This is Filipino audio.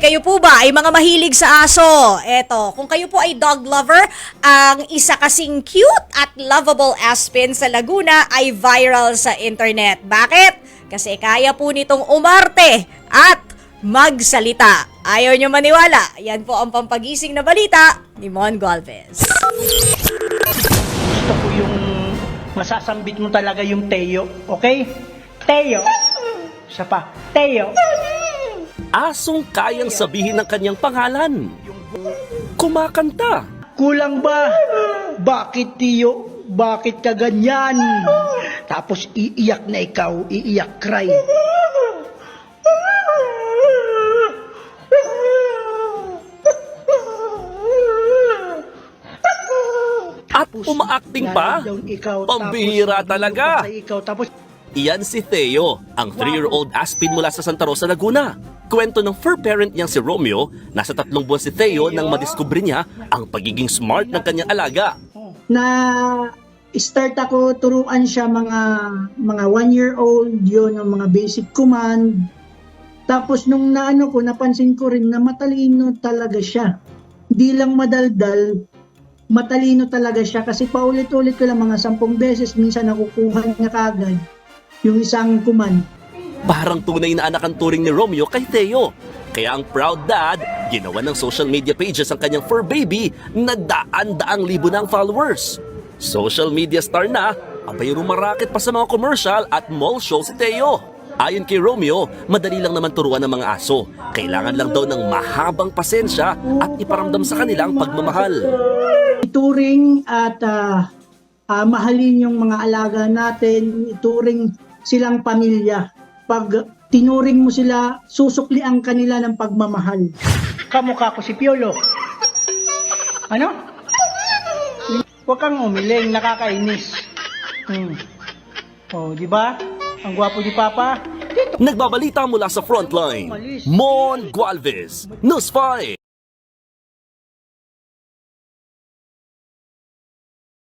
Kayo po ba ay mga mahilig sa aso? Eto, kung kayo po ay dog lover, ang isa kasing cute at lovable Aspin sa Laguna ay viral sa internet. Bakit? Kasi kaya po nitong umarte at magsalita. Ayaw nyo maniwala, yan po ang pampagising na balita ni Mon Galvez. Gusto ko yung masasambit mo talaga yung Teo, okay? Teo. Isa pa, Teo. Asong kayang sabihin ng kanyang pangalan. Kumakanta. Kulang ba? Bakit Teo? Bakit ka ganyan? Tapos iiyak na ikaw, iiyak cry. At umaacting pa? Pambihira talaga. Iyan si Theo, ang 3-year-old Aspin mula sa Santa Rosa, Laguna. Kwento ng fur parent niyang si Romeo, nasa tatlong buwan si Theo nang madiskubre niya ang pagiging smart ng kanyang alaga. na start ako turuan siya mga mga one year old yun ang mga basic command. Tapos nung naano ko napansin ko rin na matalino talaga siya. Hindi lang madaldal matalino talaga siya kasi paulit-ulit ko lang mga sampung beses minsan nakukuha niya kagad yung isang command Parang tunay na anak ang turing ni Romeo kay Theo. Kaya ang proud dad, ginawa ng social media pages ang kanyang fur baby na daan-daang libo ng followers. Social media star na, abay rumaraket pa sa mga commercial at mall show si Theo. Ayon kay Romeo, madali lang naman turuan ng mga aso. Kailangan lang daw ng mahabang pasensya at iparamdam sa kanilang pagmamahal. ituring at ah, ah, mahalin yung mga alaga natin, ituring silang pamilya. Pag tinuring mo sila, susukli ang kanila ng pagmamahal. kamukha ko si Piolo. Ano? Huwag kang umiling, nakakainis. Hmm. Oh, di ba? Ang gwapo ni Papa. Nagbabalita mula sa frontline, Mon Gualvez, News 5.